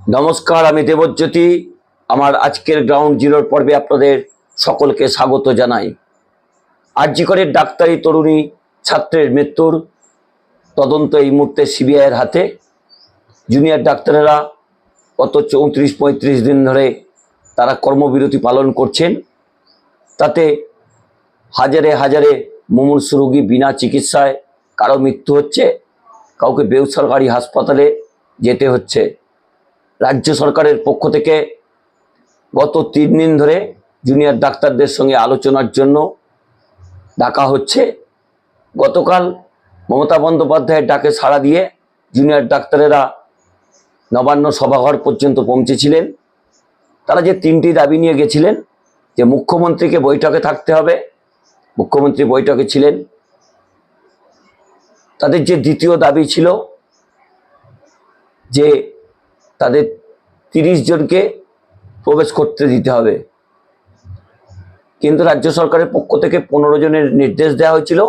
নমস্কার, আমি দেবজ্যোতি। আমার আজকের গ্রাউন্ড জিরোর পর্বে আপনাদের সকলকে স্বাগত জানাই। আরজিকরের ডাক্তারি তরুণী ছাত্রের মৃত্যুর তদন্ত এই মুহূর্তে সিবিআইয়ের হাতে। জুনিয়র ডাক্তারেরা গত চৌত্রিশ পঁয়ত্রিশ দিন ধরে তারা কর্মবিরতি পালন করছেন। তাতে হাজারে হাজারে মুমূর্ষ রোগী বিনা চিকিৎসায় কারও মৃত্যু হচ্ছে, কাউকে বেসরকারি হাসপাতালে যেতে হচ্ছে। রাজ্য সরকারের পক্ষ থেকে গত তিন দিন ধরে জুনিয়র ডাক্তারদের সঙ্গে আলোচনার জন্য ডাকা হচ্ছে। গতকাল মমতা বন্দ্যোপাধ্যায়ের ডাকে সাড়া দিয়ে জুনিয়র ডাক্তারেরা নবান্ন সভাঘর পর্যন্ত পৌঁছেছিলেন। তারা যে তিনটি দাবি নিয়ে গেছিলেন, যে মুখ্যমন্ত্রীকে বৈঠকে থাকতে হবে, মুখ্যমন্ত্রী বৈঠকে ছিলেন। তাদের যে দ্বিতীয় দাবি ছিল, যে তাদের তিরিশ জনকে প্রবেশ করতে দিতে হবে। কিন্তু রাজ্য সরকারের পক্ষ থেকে পনেরো জনের নির্দেশ দেওয়া হয়েছিল।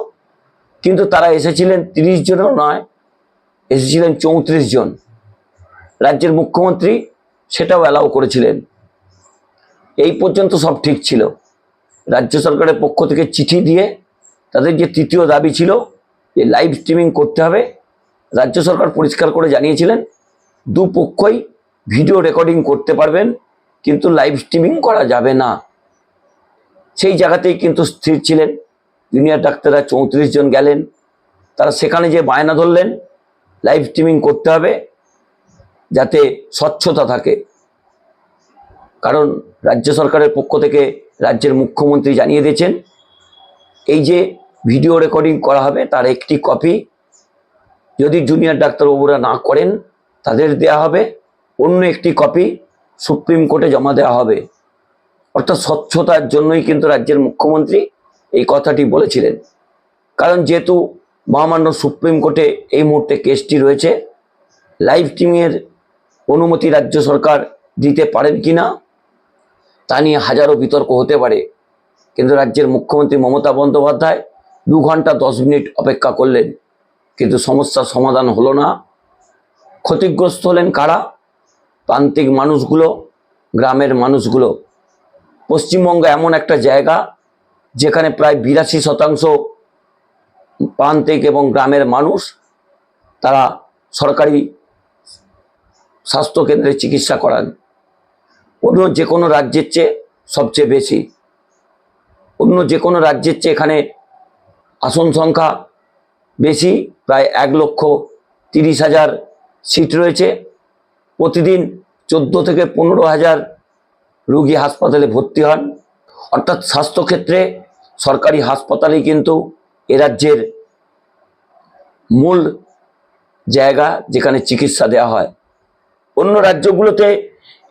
কিন্তু তারা এসেছিলেন তিরিশ জনও নয়, এসেছিলেন চৌত্রিশ জন। রাজ্যের মুখ্যমন্ত্রী সেটাও অ্যালাউ করেছিলেন। এই পর্যন্ত সব ঠিক ছিল। রাজ্য সরকারের পক্ষ থেকে চিঠি দিয়ে তাদের যে তৃতীয় দাবি ছিল, যে লাইভ স্ট্রিমিং করতে হবে, রাজ্য সরকার পরিষ্কার করে জানিয়েছিলেন দুপক্ষই ভিডিও রেকর্ডিং করতে পারবেন, কিন্তু লাইভ স্ট্রিমিং করা যাবে না। সেই জায়গাতেই কিন্তু স্থির ছিলেন। জুনিয়র ডাক্তাররা চৌত্রিশ জন গেলেন। তারা সেখানে যে বায়না ধরলেন লাইভ স্ট্রিমিং করতে হবে, যাতে স্বচ্ছতা থাকে। কারণ রাজ্য সরকারের পক্ষ থেকে রাজ্যের মুখ্যমন্ত্রী জানিয়ে দিয়েছেন, এই যে ভিডিও রেকর্ডিং করা হবে, তার একটি কপি যদি জুনিয়র ডাক্তারবাবুরা না করেন তাদের দেয়া হবে, অন্য একটি কপি সুপ্রিম কোর্টে জমা দেওয়া হবে। অর্থাৎ স্বচ্ছতার জন্যই কিন্তু রাজ্যের মুখ্যমন্ত্রী এই কথাটি বলেছিলেন। কারণ যেহেতু মহামান্য সুপ্রিম কোর্টে এই মুহূর্তে কেসটি রয়েছে, লাইভ স্ট্রিমিংয়ের অনুমতি রাজ্য সরকার দিতে পারেন কি না, তা নিয়ে হাজারো বিতর্ক হতে পারে। কিন্তু রাজ্যের মুখ্যমন্ত্রী মমতা বন্দ্যোপাধ্যায় দু ঘণ্টা দশ মিনিট অপেক্ষা করলেন, কিন্তু সমস্যার সমাধান হলো না। ক্ষতিগ্রস্ত হলেন কারা? প্রান্তিক মানুষগুলো, গ্রামের মানুষগুলো। পশ্চিমবঙ্গ এমন একটা জায়গা যেখানে প্রায় বিরাশি শতাংশ প্রান্তিক এবং গ্রামের মানুষ তারা সরকারি স্বাস্থ্যকেন্দ্রে চিকিৎসা করান। অন্য যে কোনো রাজ্যের চেয়ে সবচেয়ে বেশি। অন্য যে কোনো রাজ্যের চেয়ে এখানে আসন সংখ্যা বেশি, প্রায় এক লক্ষ তিরিশ হাজার সিট রয়েছে। প্রতিদিন চোদ্দ থেকে পনেরো হাজার রুগী হাসপাতালে ভর্তি হন। অর্থাৎ স্বাস্থ্যক্ষেত্রে সরকারি হাসপাতালেই কিন্তু এ রাজ্যের মূল জায়গা যেখানে চিকিৎসা দেওয়া হয়। অন্য রাজ্যগুলোতে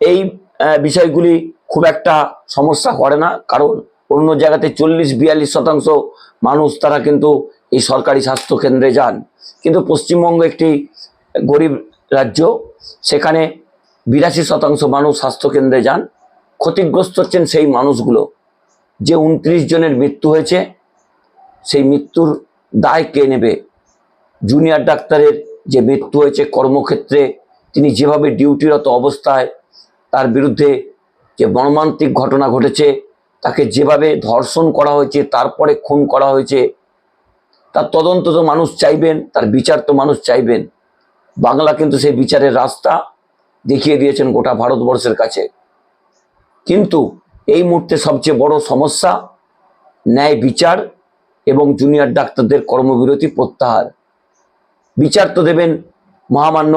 এই বিষয়গুলি খুব একটা সমস্যা করে না। কারণ অন্য জায়গাতে চল্লিশ, বিয়াল্লিশ শতাংশ মানুষ তারা কিন্তু এই সরকারি স্বাস্থ্য কেন্দ্রে যান। কিন্তু পশ্চিমবঙ্গ একটি গরিব রাজ্য, সেখানে বিরাশি শতাংশ মানুষ স্বাস্থ্যকেন্দ্রে যান। ক্ষতিগ্রস্ত হচ্ছেন সেই মানুষগুলো। যে উনত্রিশ জনের মৃত্যু হয়েছে, সেই মৃত্যুর দায় কে নেবে? জুনিয়র ডাক্তারের যে মৃত্যু হয়েছে কর্মক্ষেত্রে, তিনি যেভাবে ডিউটিরত অবস্থায় তার বিরুদ্ধে যে মর্মান্তিক ঘটনা ঘটেছে, তাকে যেভাবে ধর্ষণ করা হয়েছে, তারপরে খুন করা হয়েছে, তার তদন্ত তো মানুষ চাইবেন, তার বিচার তো মানুষ চাইবেন। বাংলা কিন্তু সেই বিচারের রাস্তা দেখিয়ে দিয়েছেন গোটা ভারতবর্ষের কাছে। কিন্তু এই মুহূর্তে সবচেয়ে বড় সমস্যা ন্যায় বিচার এবং জুনিয়র ডাক্তারদের কর্মবিরতি প্রত্যাহার। বিচার তো দেবেন মহামান্য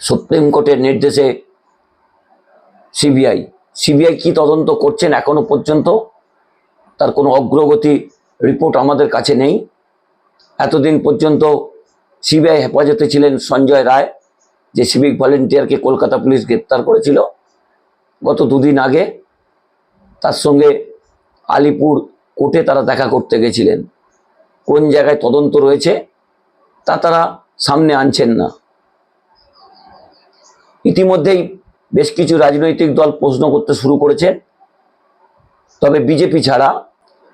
সুপ্রিম কোর্টের নির্দেশে সিবিআই। সিবিআই কি তদন্ত করছেন এখনও পর্যন্ত তার কোনো অগ্রগতি রিপোর্ট আমাদের কাছে নেই। এতদিন পর্যন্ত সিবিআই হেফাজতে ছিলেন সঞ্জয় রায়, যে সিভিক ভলেন্টিয়ারকে কলকাতা পুলিশ গ্রেপ্তার করেছিল গত দুদিন আগে। তার সঙ্গে আলিপুর কোর্টে তারা দেখা করতে গেছিলেন। কোন জায়গায় তদন্ত রয়েছে তা তারা সামনে আনছেন না। ইতিমধ্যেই বেশ কিছু রাজনৈতিক দল প্রশ্ন করতে শুরু করেছে। তবে বিজেপি ছাড়া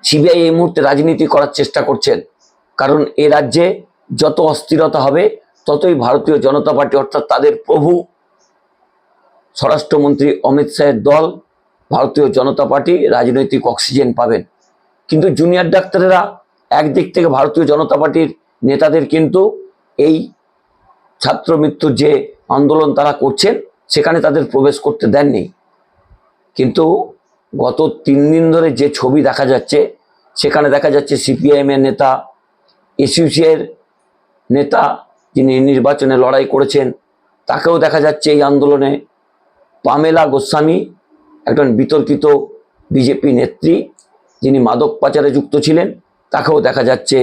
সিবিআই এই মুহূর্তে রাজনীতি করার চেষ্টা করছেন। কারণ এ রাজ্যে যত অস্থিরতা হবে, ততই ভারতীয় জনতা পার্টি, অর্থাৎ তাদের প্রভু স্বরাষ্ট্রমন্ত্রী অমিত শাহের দল, ভারতীয় জনতা পার্টি রাজনৈতিক অক্সিজেন পাবেন। কিন্তু জুনিয়র ডাক্তারেরা একদিক থেকে ভারতীয় জনতা পার্টির নেতাদের কিন্তু এই ছাত্র মৃত্যুর যে আন্দোলন তারা করছেন, সেখানে তাদের প্রবেশ করতে দেননি। কিন্তু গত তিন দিন ধরে যে ছবি দেখা যাচ্ছে, সেখানে দেখা যাচ্ছে সিপিআইএম এর নেতা এসইউসি এর নেতা যিনি নির্বাচনে লড়াই করেছেন, তাকেও দেখা যাচ্ছে এই আন্দোলনে। পামেলা গোস্বামী, একজন বিতর্কিত বিজেপি নেত্রী, যিনি মাদক পাচারে যুক্ত ছিলেন, তাকেও দেখা যাচ্ছে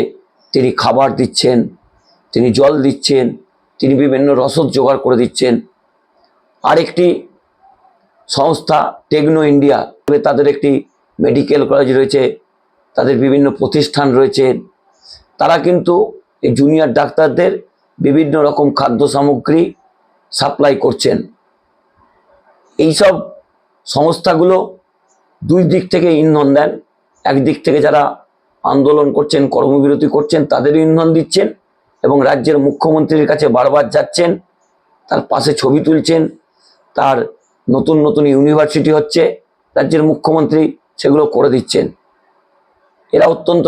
তিনি খাবার দিচ্ছেন, তিনি জল দিচ্ছেন, তিনি বিভিন্ন রসদ জোগাড় করে দিচ্ছেন। আরেকটি সংস্থা, টেকনো ইন্ডিয়া তাদের একটি মেডিকেল কলেজ রয়েছে, তাদের বিভিন্ন প্রতিষ্ঠান রয়েছে। তারা কিন্তু এই জুনিয়র ডাক্তারদের বিভিন্ন রকম খাদ্য সামগ্রী সাপ্লাই করছেন। এইসব সংস্থাগুলো দুই দিক থেকে ইন্ধন দেন। একদিক থেকে যারা আন্দোলন করছেন, কর্মবিরতি করছেন তাদেরও ইন্ধন দিচ্ছেন এবং রাজ্যের মুখ্যমন্ত্রীর কাছে বারবার যাচ্ছেন, তার পাশে ছবি তুলছেন, তার নতুন নতুন ইউনিভার্সিটি হচ্ছে, রাজ্যের মুখ্যমন্ত্রী সেগুলো করে দিচ্ছেন। এরা অত্যন্ত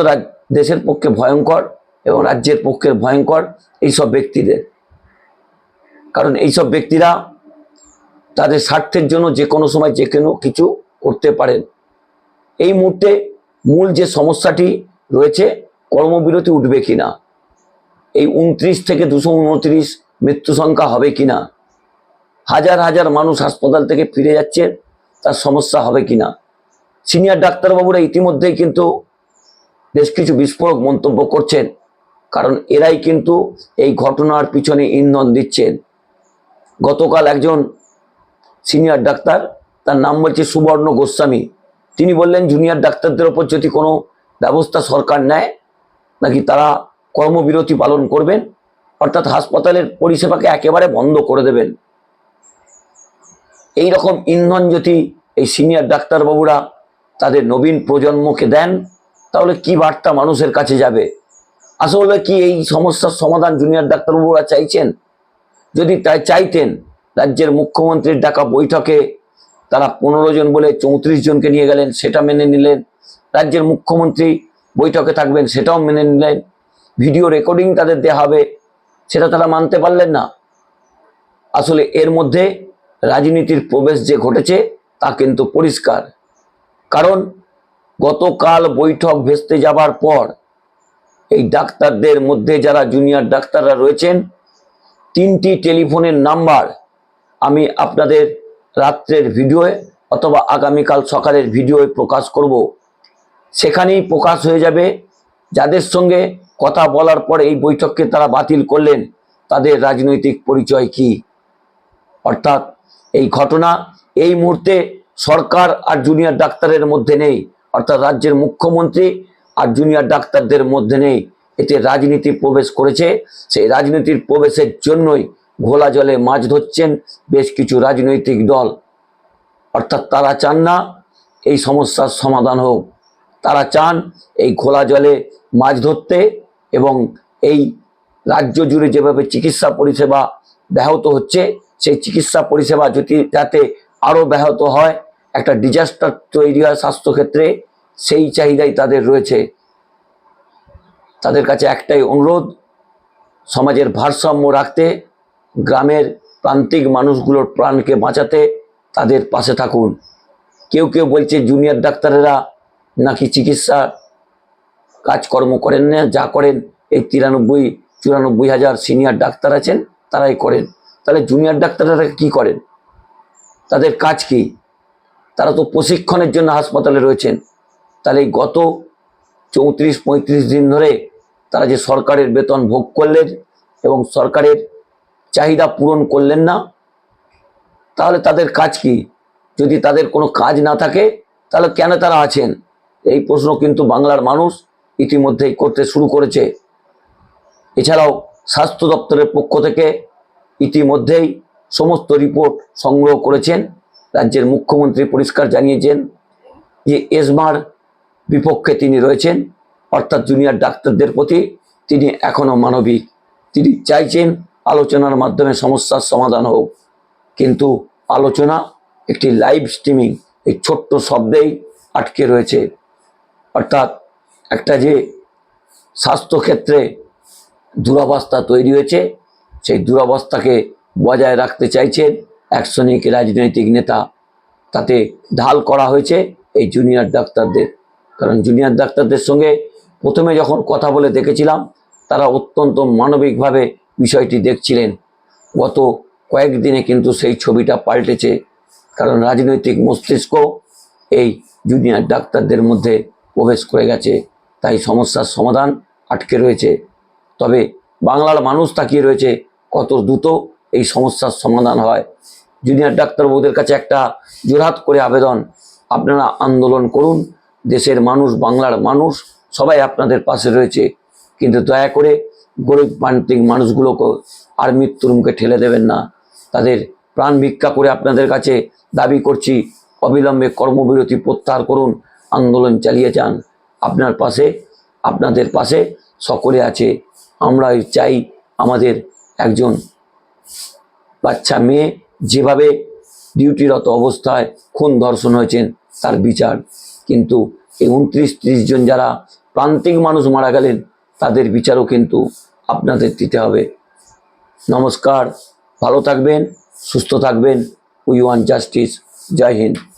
দেশের পক্ষে ভয়ঙ্কর। এবং রাজ্যের পক্ষে ভয়ঙ্কর এইসব ব্যক্তিদের। কারণ এইসব ব্যক্তিরা তাদের স্বার্থের জন্য যে কোনো সময় যে কোনো কিছু করতে পারেন। এই মুহূর্তে মূল যে সমস্যাটি রয়েছে, কর্মবিরতি উঠবে কিনা? এই উনত্রিশ থেকে দুশো উনত্রিশ মৃত্যু সংখ্যা হবে কিনা? হাজার হাজার মানুষ হাসপাতাল থেকে ফিরে যাচ্ছে, তার সমস্যা হবে কিনা? সিনিয়র ডাক্তারবাবুরা ইতিমধ্যেই কিন্তু বেশ কিছু বিস্ফোরক মন্তব্য করছেন। কারণ এরাই কিন্তু এই ঘটনার পিছনে ইন্ধন দিচ্ছেন। গতকাল একজন সিনিয়র ডাক্তার, তার নাম বলছে সুবর্ণ গোস্বামী। তিনি বললেন, জুনিয়র ডাক্তারদের ওপর যদি কোনো ব্যবস্থা সরকার নেয়, নাকি তারা কর্মবিরতি পালন করবেন, অর্থাৎ হাসপাতালের পরিষেবাকে একেবারে বন্ধ করে দেবেন? এই রকম ইন্ধন যদি এই সিনিয়র ডাক্তারবাবুরা তাদের নবীন প্রজন্মকে দেন, তাহলে কি বার্তা মানুষের কাছে যাবে? আসলে কি এই সমস্যার সমাধান জুনিয়র ডাক্তারবাবুরা চাইছেন? যদি তাই চাইতেন, রাজ্যের মুখ্যমন্ত্রীর ডাকা বৈঠকে তারা পনেরো জন বলে চৌত্রিশ জনকে নিয়ে গেলেন, সেটা মেনে নিলেন। রাজ্যের মুখ্যমন্ত্রী বৈঠকে থাকবেন, সেটাও মেনে নিলেন। ভিডিও রেকর্ডিং তাদের দেওয়া হবে, সেটা তারা মানতে পারলেন না। আসলে এর মধ্যে রাজনীতির প্রবেশ যে ঘটেছে, তা কিন্তু পরিষ্কার। কারণ গতকাল বৈঠক ভেস্তে যাবার পর এই ডাক্তারদের মধ্যে যারা জুনিয়র ডাক্তাররা রয়েছেন, তিনটি টেলিফোনের নাম্বার আমি আপনাদের রাত্রের ভিডিওয়ে অথবা আগামীকাল সকালের ভিডিওয়ে প্রকাশ করব। সেখানেই প্রকাশ হয়ে যাবে। যাদের সঙ্গে কথা বলার পর এই বৈঠককে তারা বাতিল করলেন, তাদের রাজনৈতিক পরিচয় কি? অর্থাৎ এই ঘটনা এই মুহূর্তে সরকার আর জুনিয়র ডাক্তারের মধ্যে নেই। অর্থাৎ রাজ্যের মুখ্যমন্ত্রী আর জুনিয়র ডাক্তারদের মধ্যে নেই। এতে রাজনীতি প্রবেশ করেছে। সেই রাজনীতির প্রবেশের জন্যই ঘোলা জলে মাছ ধরছেন বেশ কিছু রাজনৈতিক দল। অর্থাৎ তারা চান না এই সমস্যার সমাধান হোক। তারা চান এই ঘোলা জলে মাছ ধরতে এবং এই রাজ্য জুড়ে যেভাবে চিকিৎসা পরিষেবা ব্যাহত হচ্ছে, সেই চিকিৎসা পরিষেবা যদি যাতে আরও ব্যাহত হয়, একটা ডিজাস্টার তৈরি হয় স্বাস্থ্যক্ষেত্রে সেই চাহিদাই তাদের রয়েছে। তাদের কাছে একটাই অনুরোধ, সমাজের ভারসাম্য রাখতে, গ্রামের প্রান্তিক মানুষগুলোর প্রাণকে বাঁচাতে তাদের পাশে থাকুন। কেউ কেউ বলছে, জুনিয়র ডাক্তারেরা নাকি চিকিৎসা কাজকর্ম করেন না, যা করেন, এই তিরানব্বই, চুরানব্বই হাজার সিনিয়র ডাক্তার আছেন, তারাই করেন। তাহলে জুনিয়র ডাক্তাররা কি করেন? তাদের কাজ কি? তারা তো প্রশিক্ষণের জন্য হাসপাতালে রয়েছেন। তাহলে গত চৌত্রিশ, পঁয়ত্রিশ দিন ধরে তারা যে সরকারের বেতন ভোগ করলেন এবং সরকারের চাহিদা পূরণ করলেন না, তাহলে তাদের কাজ কি? যদি তাদের কোনো কাজ না থাকে, তাহলে কেন তারা আছেন? এই প্রশ্ন কিন্তু বাংলার মানুষ ইতিমধ্যেই করতে শুরু করেছে। এছাড়াও স্বাস্থ্য দপ্তরের পক্ষ থেকে ইতিমধ্যেই সমস্ত রিপোর্ট সংগ্রহ করেছেন। রাজ্যের মুখ্যমন্ত্রী পরিষ্কার জানিয়েছেন যে এসমার বিপক্ষে তিনি রয়েছেন। অর্থাৎ জুনিয়র ডাক্তারদের প্রতি তিনি এখনও মানবিক। তিনি চাইছেন আলোচনার মাধ্যমে সমস্যার সমাধান হোক। কিন্তু আলোচনা একটি লাইভ স্ট্রিমিং এই ছোট্ট শব্দেই আটকে রয়েছে। অর্থাৎ একটা যে স্বাস্থ্যক্ষেত্রে দুরবস্থা তৈরি হয়েছে, সেই দুরবস্থাকে বজায় রাখতে চাইছেন এক শ্রেণিক রাজনৈতিক নেতা। তাতে ঢাল করা হয়েছে এই জুনিয়র ডাক্তারদের। কারণ জুনিয়র ডাক্তারদের সঙ্গে প্রথমে যখন কথা বলে দেখেছিলাম, তারা অত্যন্ত মানবিকভাবে বিষয়টি দেখছিলেন। গত কয়েকদিনে কিন্তু সেই ছবিটা পাল্টেছে, কারণ রাজনৈতিক মস্তিষ্ক এই জুনিয়র ডাক্তারদের মধ্যে প্রবেশ করে গেছে, তাই সমস্যার সমাধান আটকে রয়েছে। তবে বাংলার মানুষ তাকিয়ে রয়েছে কত দ্রুত এই সমস্যার সমাধান হয়। জুনিয়র ডাক্তারবাবুদের কাছে একটা জোরহাত করে আবেদন, আপনারা আন্দোলন করুন দেশের মানুষ, বাংলার মানুষ, সবাই আপনাদের পাশে রয়েছে। কিন্তু দয়া করে গরিব প্রান্তিক মানুষগুলোকে আর মৃত্যুর মুখে ঠেলে দেবেন না। তাদের প্রাণ ভিক্ষা করে আপনাদের কাছে দাবি করছি, অবিলম্বে কর্মবিরতি প্রত্যাহার করুন, আন্দোলন চালিয়ে যান। আপনার পাশে, আপনাদের পাশে সকলে আছে। আমরা চাই আমাদের একজন বাচ্চা মেয়ে যেভাবে ডিউটিরত অবস্থায় খুন ধর্ষণ হয়েছেন, তার বিচার। কিন্তু এই উনত্রিশ, ত্রিশ জন যারা প্রান্তিক মানুষ মারা গেলেন, তাদের বিচারও কিন্তু আপনাদের দিতে হবে। নমস্কার, ভালো থাকবেন, সুস্থ থাকবেন। We want justice. Joy Hind.